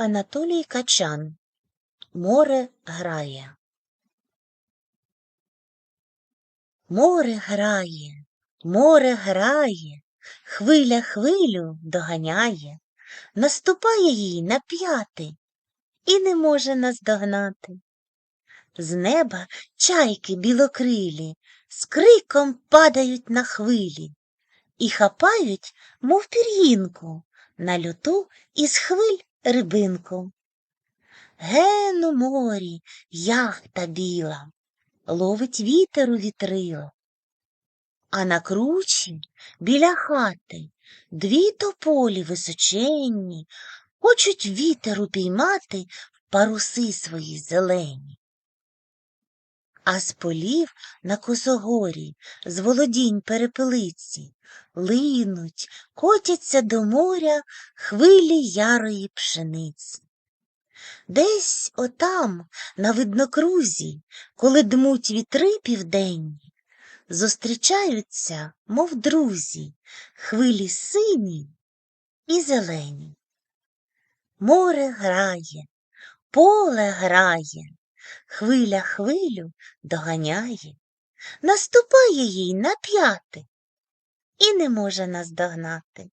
Анатолій Качан Море грає. Море грає, море грає, хвиля хвилю доганяє, наступає їй на п'яти і не може наздогнати. З неба чайки білокрилі з криком падають на хвилі і хапають, мов пір'їнку, на люту із хвиль рибинку. Ген у морі яхта біла, ловить вітер у вітрило. А на кручі біля хати дві тополі височенні хочуть вітер упіймати в паруси свої зелені. А з полів на косогорі, з володінь перепелиці, линуть, котяться до моря хвилі ярої пшениці. Десь отам, на виднокрузі, коли дмуть вітри південні, зустрічаються, мов друзі, хвилі сині і зелені. Море грає, поле грає, хвиля хвилю доганяє, наступає їй на п'яти і не може наздогнати.